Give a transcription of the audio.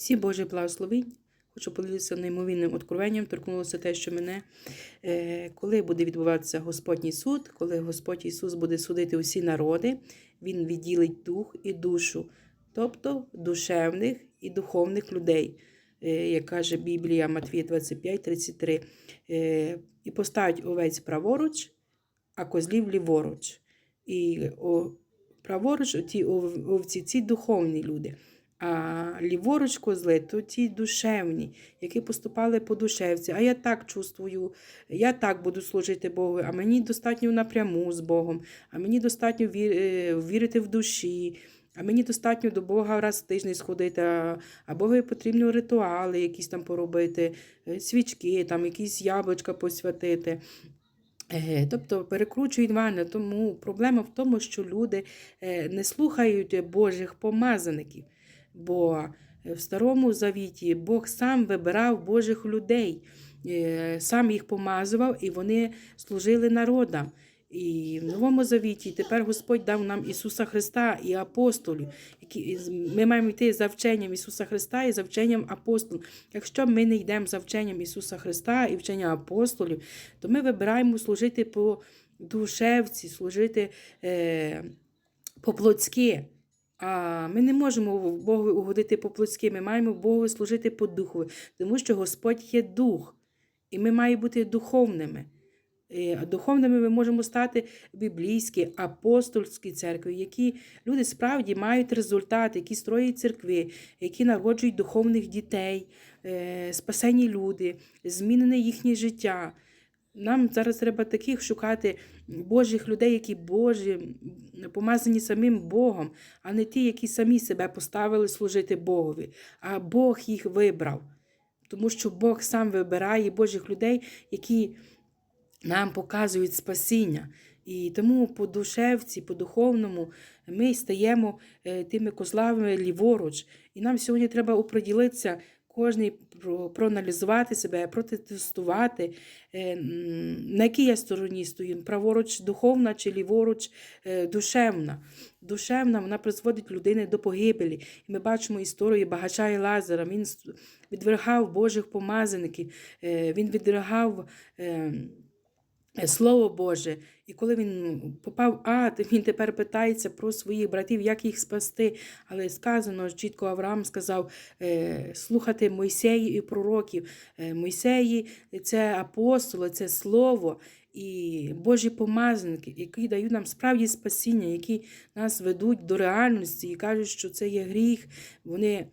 Всі Божі благословень. Хочу поділитися неймовірним откровенням, торкнулося те, що мене, е, коли буде відбуватися Господній суд, коли Господь Ісус буде судити усі народи, Він відділить дух і душу, тобто душевних і духовних людей, е, як каже Біблія Матвія 25, 33, е, і поставить овець праворуч, а козлів ліворуч. І праворуч ті овці, ці духовні люди. Ліворуч козли, то ті душевні, які поступали по душевці. А я так чувствую, я так буду служити Богу, а мені достатньо напряму з Богом, а мені достатньо е, вірити в душі, а мені достатньо до Бога раз в тиждень сходити, а, а Богові потрібні ритуали якісь там поробити, е, свічки, там якісь яблучка посвятити. Е, Тобто перекручують мене. Тому проблема в тому, що люди не слухають Божих помазаників. Бо в Старому Завіті Бог сам вибирав Божих людей, е, сам їх помазував, і вони служили народам. І в Новому Завіті тепер Господь дав нам Ісуса Христа і апостолів. Які, ми маємо йти за вченням Ісуса Христа і за вченням апостолів. Якщо ми не йдемо за вченням Ісуса Христа і вченням апостолів, то ми вибираємо служити по душевці, служити е, по-плотськи. А ми не можемо Богу угодити по-плотськи, ми маємо Богу служити по духу, тому що Господь є дух, і ми маємо бути духовними. Е, Духовними ми можемо стати в біблійській, апостольській церкві, які люди справді мають результати, які строять церкви, які народжують духовних дітей, е, спасені люди, змінене їхнє життя. Нам зараз треба таких шукати Божих людей, які Божі, помазані самим Богом, а не ті, які самі себе поставили служити Богові, а Бог їх вибрав. Тому що Бог сам вибирає Божих людей, які нам показують спасіння. І тому по душевці, по духовному ми стаємо е, тими козлами ліворуч. І нам сьогодні треба оприділитися, кожний проаналізувати себе, протестувати, е, на якій я стороні стою, праворуч духовна чи ліворуч е, душевна. Душевна вона призводить людини до погибелі. І ми бачимо історію багача і Лазара. Він відвергав Божих помазаників, е, він відвергав. Слово Боже. І коли він попав в ад, він тепер питається про своїх братів, як їх спасти. Але сказано, чітко Авраам сказав е, слухати Мойсеї і пророків. Е, Мойсеї це апостоли, це слово. І Божі помазники, які дають нам справді спасіння, які нас ведуть до реальності і кажуть, що це є гріх. Вони